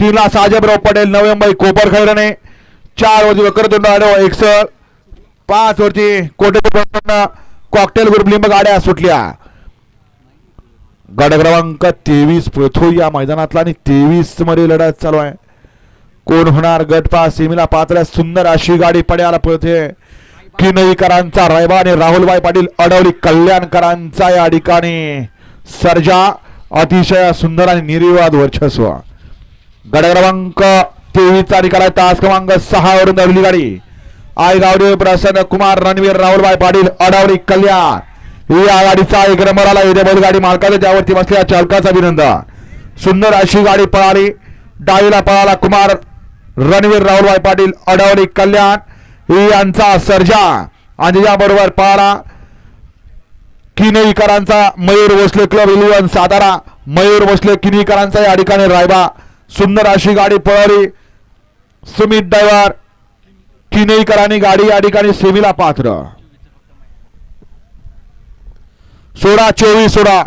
तीनला साजेबराव पटेल नवे मुंबई कोपर खैरणे. चार वरती वक्रतुंड आडव एकसळ पाच वरती कोटे कॉकटेल ग्रुप लिंब गाड्या सुटल्या. गाड्या क्रमांक तेवीस पृथ्वी या मैदानातला आणि तेवीसमध्ये लढत चालू आहे. कोण होणार गट पास सेमीला पात्र सुंदर अशी गाडी पड्याला पळते. किनईकरांचा रायबा आणि राहुलभाई पाटील अडवली कल्याणकरांचा या ठिकाणी. सर्जा अतिशय सुंदर आणि निर्विवाद वर्चस्व. गड क्रमांक तेवीसचा निकाल आहे. तास क्रमांक सहा वरून धावली गाडी. आय गावडे प्रसन्न कुमार रणवीर राहुलबाई पाटील अडवली कल्याण. ही आघाडीचा गाडीचा एक नंबरला येथे बैलगाडी मालकाच्या त्यावरती बसलेल्या चालकाचा अभिनंदन. सुंदर अशी गाडी पळाली. डावीला पळाला कुमार रणवीर राहुलबाई पाटील अडवली कल्याण. ही यांचा सर्जा आणि याबरोबर पळाला किनईकरांचा मयूर भोसले क्लब इलेव्हन सातारा. मयूर भोसले किनीकरांचा या ठिकाणी रायबा. सुंदर अशी गाडी पळवली सुमित ड्रायव्हर किनईकरांनी गाडी या ठिकाणी सेमीला पात्र. सोळा चोवीस सोळा